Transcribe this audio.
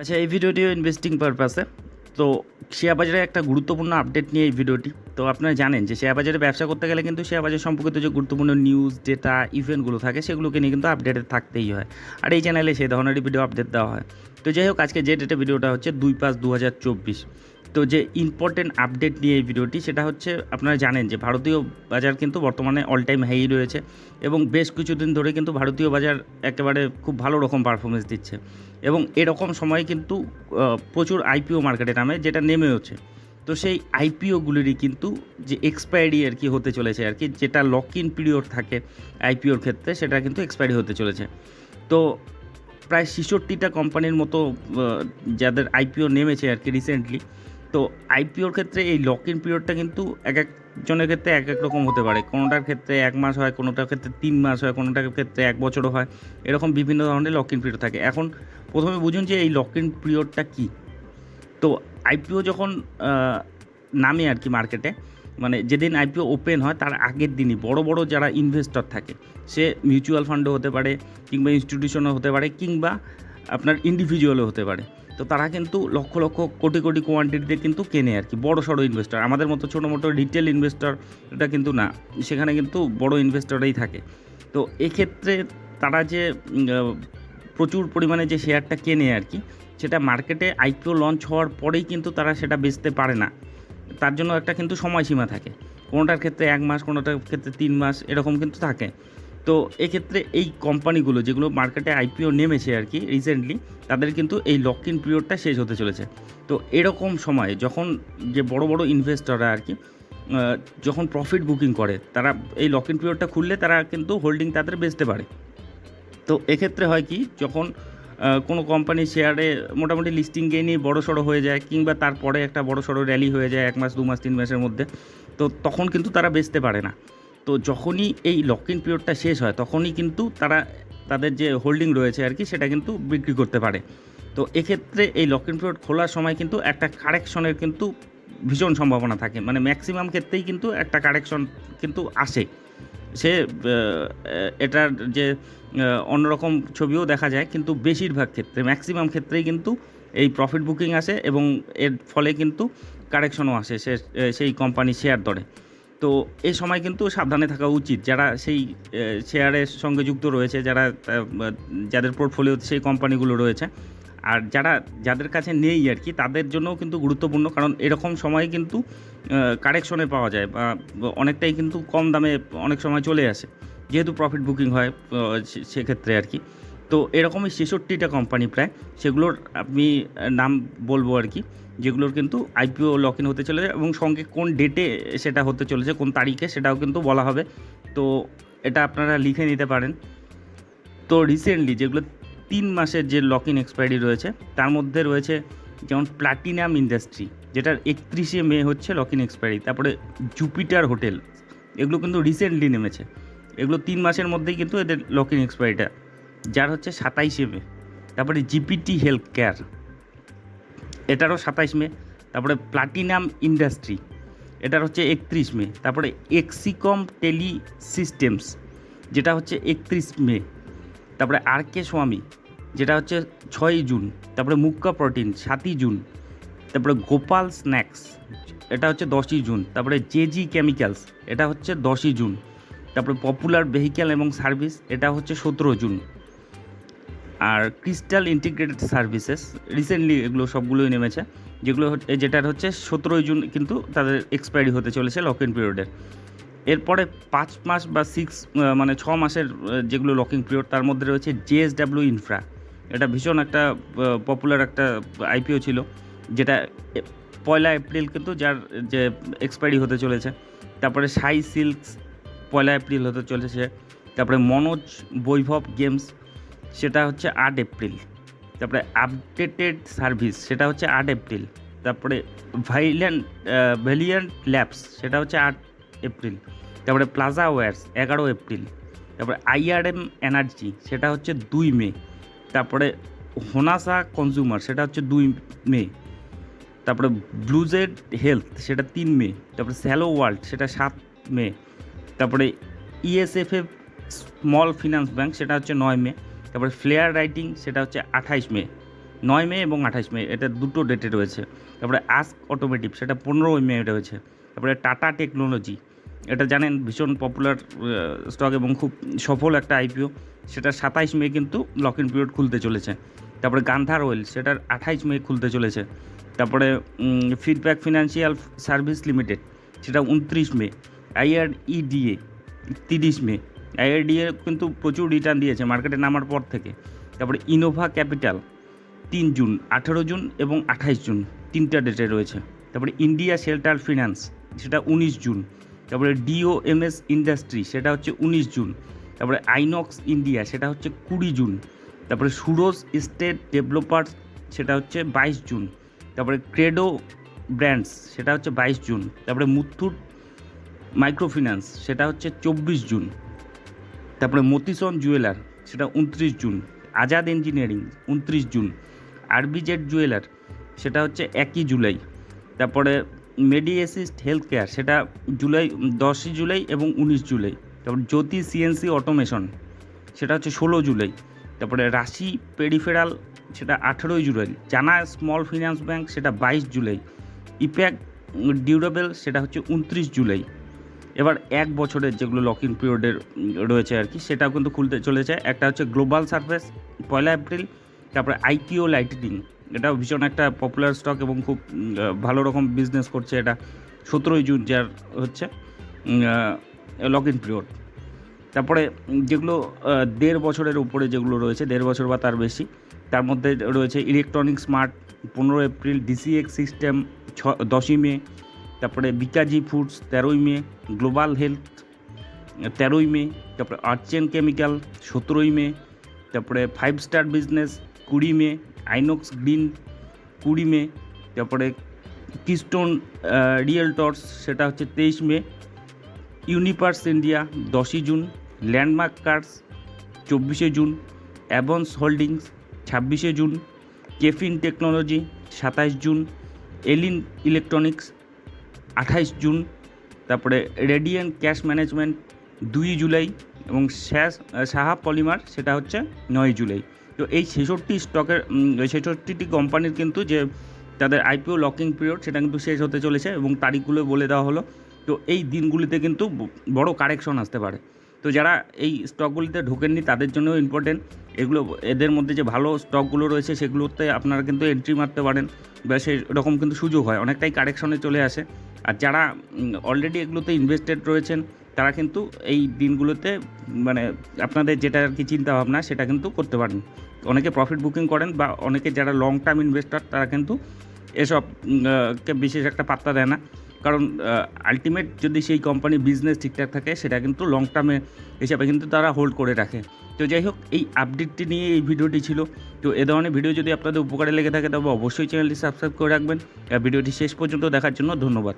আচ্ছা এই ভিডিওটিও ইনভেস্টিং পারপাসে তো শেয়ার বাজারে একটা গুরুত্বপূর্ণ আপডেট নিয়ে এই ভিডিওটি। তো আপনারা জানেন যে শেয়ার বাজারে ব্যবসা করতে গেলে কিন্তু শেয়ার বাজার সম্পর্কিত যে গুরুত্বপূর্ণ নিউজ ডেটা ইভেন্টগুলো থাকে, সেগুলোকে নিয়ে কিন্তু আপডেটে থাকতেই হয়। আর এই চ্যানেলে সেই ধরনেরই ভিডিও আপডেট দেওয়া হয়। তো যাই হোক, আজকে যে ডেটে ভিডিওটা হচ্ছে দুই পাঁচ দু হাজার চব্বিশ। তো যে ইম্পর্টেন্ট আপডেট নিয়ে এই ভিডিওটি সেটা হচ্ছে আপনারা জানেন যে ভারতীয় বাজার কিন্তু বর্তমানে অল টাইম হাই রয়েছে এবং বেশ কিছুদিন ধরে কিন্তু ভারতীয় বাজার একেবারে খুব ভালো রকম পারফরমেন্স দিচ্ছে এবং এরকম সময় কিন্তু প্রচুর আইপিও মার্কেটে নামে যেটা নেমেওছে তো সেই আইপিওগুলিরই কিন্তু যে এক্সপায়ারি আর কি হতে চলেছে আর কি, যেটা লক ইন পিরিয়ড থাকে আইপিওর ক্ষেত্রে, সেটা কিন্তু এক্সপায়ারি হতে চলেছে। তো প্রায় ছেষট্টিটা কোম্পানির মতো যাদের আইপিও নেমেছে আর কি রিসেন্টলি তো আইপিওর ক্ষেত্রে এই লক ইন পিরিয়ডটা কিন্তু এক একজনের ক্ষেত্রে এক এক রকম হতে পারে। কোনোটার ক্ষেত্রে এক মাস হয়, কোনোটার ক্ষেত্রে তিন মাস হয়, কোনোটার ক্ষেত্রে এক বছরও হয়। এরকম বিভিন্ন ধরনের লক ইন পিরিয়ড থাকে। এখন প্রথমে বুঝুন যে এই লক ইন পিরিয়ডটা কী। তো আইপিও যখন নামে আর কি মার্কেটে মানে যেদিন আইপিও ওপেন হয় তার আগের দিনই বড় বড় যারা ইনভেস্টর থাকে, সে মিউচুয়াল ফান্ডও হতে পারে কিংবা ইনস্টিটিউশনও হতে পারে কিংবা আপনার ইন্ডিভিজুয়ালও হতে পারে। তো তারা কিন্তু লক্ষ লক্ষ কোটি কোটি কোয়ান্টিটিতে কিন্তু কেনে আর কি। বড় সড়ো ইনভেস্টর আমাদের মতো ছোটো মোটো রিটেল ইনভেস্টর এটা কিন্তু না। সেখানে কিন্তু বড় ইনভেস্টরই থাকে। তো এক্ষেত্রে তারা যে প্রচুর পরিমাণে যে শেয়ারটা কেনে আর কি, সেটা মার্কেটে আইপিও লঞ্চ হওয়ার পরেই কিন্তু তারা সেটা বেচতে পারে না। তার জন্য একটা কিন্তু সময়সীমা থাকে। কোনোটার ক্ষেত্রে এক মাস, কোনোটার ক্ষেত্রে তিন মাস, এরকম কিন্তু থাকে। তো এক্ষেত্রে এই কোম্পানিগুলো যেগুলো মার্কেটে আইপিও নেমেছে আর কি রিসেন্টলি তাদের কিন্তু এই লক ইন পিরিয়ডটা শেষ হতে চলেছে। তো এরকম সময়ে যখন যে বড় বড় ইনভেস্টররা আর কি যখন প্রফিট বুকিং করে, তারা এই লক ইন পিরিয়ডটা খুললে তারা কিন্তু হোল্ডিং তাদের বেচতে পারে। তো এক্ষেত্রে হয় কি, যখন কোনো কোম্পানি শেয়ারে মোটামুটি লিস্টিং গিয়ে নিয়ে বড়ো সড়ো হয়ে যায়, কিংবা তারপরে একটা বড়ো সড়ো র্যালি হয়ে যায়, এক মাস, দু মাস, তিন মাসের মধ্যে, তো তখন কিন্তু তারা বেচতে পারে না। তো যখনই এই লক ইন পিরিয়ডটা শেষ হয়, তখনই কিন্তু তারা তাদের যে হোল্ডিং রয়েছে আর কি, সেটা কিন্তু বিক্রি করতে পারে। তো এক্ষেত্রে এই লক ইন পিরিয়ড খোলার সময় কিন্তু একটা কারেকশনের কিন্তু ভীষণ সম্ভাবনা থাকে। মানে ম্যাক্সিমাম ক্ষেত্রেই কিন্তু একটা কারেকশন কিন্তু আসে। সে এটার যে অন্যরকম ছবিও দেখা যায়, কিন্তু বেশিরভাগ ক্ষেত্রে ম্যাক্সিমাম ক্ষেত্রেই কিন্তু এই প্রফিট বুকিং আসে এবং এর ফলে কিন্তু কারেকশনও আসে সে সেই কোম্পানি শেয়ার দরে। তো এই সময় কিন্তু সাবধানে থাকা উচিত। যারা সেই শেয়ারের সঙ্গে যুক্ত রয়েছে, যারা যাদের পোর্টফোলিওতে সেই কোম্পানিগুলো রয়েছে, আর যারা, যাদের কাছে নেই আর কি, তাদের জন্যও কিন্তু গুরুত্বপূর্ণ। কারণ এরকম সময়ে কিন্তু কারেকশনে পাওয়া যায় বা অনেকটাই কিন্তু কম দামে অনেক সময় চলে আসে। যেহেতু প্রফিট বুকিং হয় সেক্ষেত্রে আর কি। তো এরকমই ছেষট্টিটা কোম্পানি প্রায়, সেগুলোর আমি নাম বলব আর কি, যেগুলোর কিন্তু আইপিও লক ইন হতে চলেছে এবং সঙ্গে কোন ডেটে সেটা হতে চলেছে, কোন তারিখে সেটাও কিন্তু বলা হবে। তো এটা আপনারা লিখে নিতে পারেন। তো রিসেন্টলি যেগুলো তিন মাসের যে লক ইন এক্সপায়ারি রয়েছে, তার মধ্যে রয়েছে যেমন প্লাটিনাম ইন্ডাস্ট্রি যেটার একত্রিশে মে হচ্ছে লক ইন এক্সপায়ারি তারপরে জুপিটার হোটেল এগুলো কিন্তু রিসেন্টলি নেমেছে। এগুলো তিন মাসের মধ্যেই কিন্তু এদের লক ইন এক্সপায়ারিটা যার হচ্ছে সাতাইশে মে তারপরে জিপিটি হেলথ কেয়ার এটারও সাতাইশ মে তারপরে প্লাটিনাম ইন্ডাস্ট্রি এটার হচ্ছে একত্রিশ মে তারপরে এক্সিকম টেলি সিস্টেমস যেটা হচ্ছে একত্রিশ মে তারপরে আর কে স্বামী যেটা হচ্ছে ছয়ই জুন। তারপরে মুক্কা প্রোটিন সাতই জুন। তারপরে গোপাল স্ন্যাক্স এটা হচ্ছে দশই জুন। তারপরে জেজি কেমিক্যালস এটা হচ্ছে দশই জুন। তারপরে পপুলার ভেহিক্যাল এবং সার্ভিস এটা হচ্ছে সতেরো জুন। আর ক্রিস্টাল ইন্টিগ্রেটেড সার্ভিসেস রিসেন্টলি এগুলো সবগুলোই নেমেছে, যেগুলো যেটার হচ্ছে সতেরোই জুন কিন্তু তাদের এক্সপায়ারি হতে চলেছে লক ইন পিরিয়ডের এরপরে পাঁচ মাস বা সিক্স মানে ছ মাসের যেগুলো লকিং পিরিয়ড তার মধ্যে রয়েছে জেএসডাব্লিউ ইনফ্রা এটা ভীষণ একটা পপুলার একটা আইপিও ছিল, যেটা পয়লা এপ্রিল কিন্তু যার, যে এক্সপায়ারি হতে চলেছে। তারপরে সাই সিল্কস পয়লা এপ্রিল হতে চলেছে। তারপরে মনোজ, বৈভব গেমস সেটা হচ্ছে আট এপ্রিল। তারপরে আপডেটেড সার্ভিস সেটা হচ্ছে আট এপ্রিল। তারপরে ভাইল্যান্ড ভ্যালিয়ান্ট ল্যাবস সেটা হচ্ছে আট এপ্রিল। তারপরে প্লাজা ওয়্যার্স এগারো এপ্রিল। তারপরে আইআরএম এনার্জি সেটা হচ্ছে দুই মে। তারপরে হোনাসা কনজিউমার সেটা হচ্ছে দুই মে। তারপরে ব্লুজেড হেলথ সেটা তিন মে। তারপরে স্যালো ওয়ার্ল্ড সেটা সাত মে। তারপরে ইএসএফএফ স্মল ফিনান্স ব্যাংক সেটা হচ্ছে নয় মে। তারপরে ফ্লেয়ার রাইটিং সেটা হচ্ছে আঠাইশ মে, নয় মে এবং আঠাশ মে, এটা দুটো ডেটে রয়েছে। তারপরে আস্ক অটোমেটিভ, সেটা পনেরোই মে রয়েছে তারপরে টাটা টেকনোলজি, এটা জানেন ভীষণ পপুলার স্টক এবং খুব সফল একটা আইপিও। সেটা সাতাইশ মে কিন্তু লক ইন পিরিয়ড খুলতে চলেছে। তারপরে গান্ধার ওয়েল, সেটার আঠাইশ মে খুলতে চলেছে। তারপরে ফিডব্যাক ফিনান্সিয়াল সার্ভিস লিমিটেড, সেটা উনত্রিশ মে। আইআরইডিএ, তিরিশ মে। আইআরডিএ কিন্তু প্রচুর রিটার্ন দিয়েছে মার্কেটে নামার পর থেকে। তারপরে ইনোভা ক্যাপিটাল তিন জুন, আঠেরো জুন এবং আঠাইশ জুন তিনটা ডেটে রয়েছে। তারপরে ইন্ডিয়া শেল্টার ফিনান্স সেটা উনিশ জুন। তারপরে ডিওএমএস ইন্ডাস্ট্রি সেটা হচ্ছে উনিশ জুন। তারপরে আইনক্স ইন্ডিয়া সেটা হচ্ছে কুড়ি জুন। তারপরে সুরোজ স্টেট ডেভেলপার্স সেটা হচ্ছে বাইশ জুন। তারপরে ক্রেডো ব্র্যান্ডস সেটা হচ্ছে বাইশ জুন। তারপরে মুথুট মাইক্রোফিন্যান্স সেটা হচ্ছে চব্বিশ জুন। তারপরে মতিসন জুয়েলার, সেটা উনত্রিশ জুন, আজাদ ইঞ্জিনিয়ারিং, উনত্রিশ জুন। আরবিজেড জুয়েলার, সেটা হচ্ছে একই জুলাই। তারপরে মেডিএসিস্ট হেলথ কেয়ার সেটা জুলাই, দশই জুলাই এবং উনিশ জুলাই। তারপর জ্যোতি সিএনসি অটোমেশন, সেটা হচ্ছে ষোলো জুলাই। তারপরে রাশি পেরিফেরাল, সেটা আঠেরোই জুলাই। জানা স্মল ফিনান্স ব্যাংক, সেটা বাইশ জুলাই। ইপ্যাক ডিউরেবল, সেটা হচ্ছে উনত্রিশ জুলাই। এবার এক বছরের যেগুলো লক ইন পিরিয়ডের রয়েছে আর কি, সেটাও কিন্তু খুলতে চলেছে। একটা হচ্ছে গ্লোবাল সার্ভিস পয়লা এপ্রিল, তারপরে আইকিও লাইটিনিং এটাও ভীষণ একটা পপুলার স্টক এবং খুব ভালো রকম বিজনেস করছে এটা, সতেরোই জুন যার হচ্ছে লক ইন পিরিয়ড তারপরে যেগুলো দেড় বছরের উপরে যেগুলো রয়েছে, দেড় বছর বা তার বেশি, তার মধ্যে রয়েছে ইলেকট্রনিক স্মার্ট পনেরো এপ্রিল ডিসিএক্স সিস্টেম ছ, দশই মে তারপরে বিকাজি ফুডস তেরোই মে, গ্লোবাল হেলথ তেরোই মে, তারপরে আর্চেন কেমিক্যাল সতেরোই মে, তারপরে ফাইভ স্টার বিজনেস কুড়ি মে, আইনক্স গ্রিন কুড়ি মে, তারপরে কিস্টোন রিয়েলটর্স সেটা হচ্ছে তেইশ মে, ইউনিপার্স ইন্ডিয়া দশই জুন, ল্যান্ডমার্ক কার্স চব্বিশে জুন অ্যাবন্স হোল্ডিংস ছাব্বিশে জুন, কেফিন টেকনোলজি সাতাশ জুন, এলিন ইলেকট্রনিক্স আঠাইশ জুন, তারপরে রেডিয়েন্ট ক্যাশ ম্যানেজমেন্ট দুই জুলাই এবং শ্যাস সাহা পলিমার সেটা হচ্ছে নয় জুলাই। তো এই ছেষট্টি স্টকের ছেষট্টিটি কোম্পানির কিন্তু যে তাদের আইপিও লকিং পিরিয়ড সেটা কিন্তু শেষ হতে চলেছে এবং তারিখগুলো বলে দেওয়া হলো। তো এই দিনগুলিতে কিন্তু বড় কারেকশন আসতে পারে। তো যারা এই স্টকগুলিতে ঢোকেননি তাদের জন্যও ইম্পর্টেন্ট এগুলো, এদের মধ্যে যে ভালো স্টকগুলো রয়েছে সেগুলোতে আপনারা কিন্তু এন্ট্রি মারতে পারেন বা সেই রকম কিন্তু সুযোগ হয়। অনেকটাই কারেকশনে চলে আসে। আর যারা অলরেডি এগুলোতে ইনভেস্টেড রয়েছেন, তারা কিন্তু এই দিনগুলোতে মানে আপনাদের যেটা আর কি চিন্তাভাবনা, সেটা কিন্তু করতে পারেন। অনেকে প্রফিট বুকিং করেন বা অনেকে যারা লং টার্ম ইনভেস্টর তারা কিন্তু এসব কে বিশেষ একটা পাত্তা দেয় না। কারণ আলটিমেট যদি সেই কোম্পানি বিজনেস ঠিকঠাক থাকে, সেটা কিন্তু লং টার্মে হিসাবে কিন্তু তারা হোল্ড করে রাখে। তো যাই হোক, এই আপডেটটি নিয়ে এই ভিডিওটি ছিল। তো এ ধরনের ভিডিও যদি আপনাদের উপকারে লেগে থাকে, তবে অবশ্যই চ্যানেলটি সাবস্ক্রাইব করে রাখবেন। ভিডিওটি শেষ পর্যন্ত দেখার জন্য ধন্যবাদ।